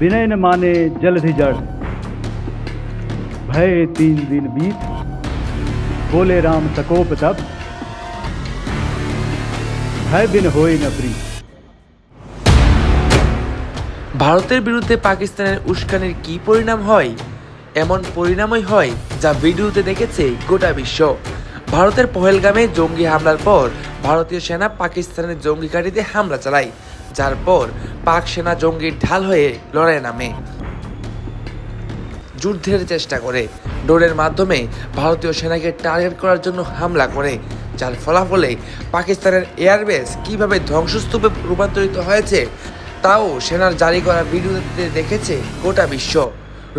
विनय न माने जलधि जड़ भय तीन दिन बीत बोले राम सकोप तब भय बिन होई न प्रीत ভারতের বিরুদ্ধে পাকিস্তানের উস্কানির কি পরিণাম হয় এমন পরিণামই হয় যা ভিডিওতে দেখেছে গোটা বিশ্ব ভারতের পহেলগামে জঙ্গি হামলার পর ভারতীয় সেনা পাকিস্তানের জঙ্গি ঘাঁটিতে হামলা চালায় যার পর পাক সেনা জঙ্গির ঢাল হয়ে লড়াই নামে। যুদ্ধের চেষ্টা করে ড্রোনের মাধ্যমে ভারতীয় সেনাকে টার্গেট করার জন্য হামলা করে, যার ফলাফলে পাকিস্তানের এয়ারবেস কীভাবে ধ্বংসস্তূপে রূপান্তরিত হয়েছে তাও সেনার জারি করা ভিডিওতে দেখেছে গোটা বিশ্ব।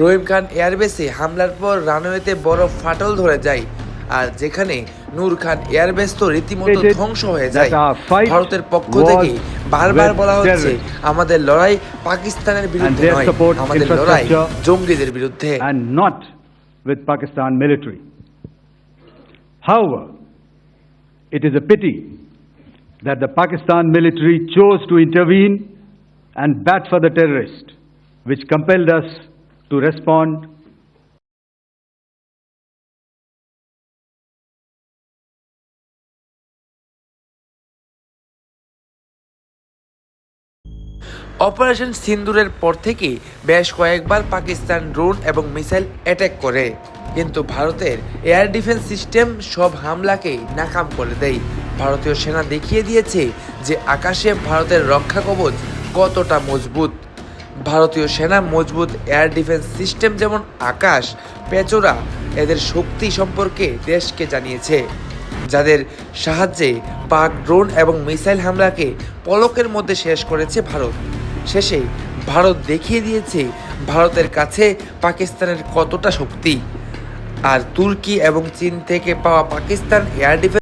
রহিম খান এয়ারবেসে হামলার পর রানওয়েতে বড় ফাটল ধরে যায় আর যেখানে নূর খান এয়ারবেস তো রীতিমতো ধ্বংস হয়ে যায় ভারতের পক্ষ থেকে বারবার বলা হচ্ছে আমাদের লড়াই পাকিস্তানের বিরুদ্ধে নয় আমাদের লড়াই জঙ্গিদের বিরুদ্ধে and not with Pakistan military. However, it is a pity that the Pakistan military chose to intervene and bat for the terrorist, which compelled us to respond operation সিন্দুরের পর থেকে বেশ কয়েকবার পাকিস্তান ড্রোন এবং মিসাইল অ্যাটাক করে। কিন্তু ভারতের air defence system সব হামলাকেই নাকাম করে দেয়। ভারতীয় সেনা দেখিয়ে দিয়েছে যে আকাশে ভারতের রক্ষা কবচ কতটা মজবুত। ভারতীয় সেনা মজবুত এয়ার ডিফেন্স সিস্টেম যেমন আকাশ, পেচোরা, এদের শক্তি সম্পর্কে দেশকে জানিয়েছে। যাদের সাহায্যে পাক ড্রোন এবং মিসাইল হামলাকে পলকের মধ্যে শেষ করেছে ভারত। শেষে ভারত দেখিয়ে দিয়েছে ভারতের কাছে পাকিস্তানের কতটা শক্তি। আর তুর্কি এবং চীন থেকে পাওয়া পাকিস্তান এয়ার ডিফেন্স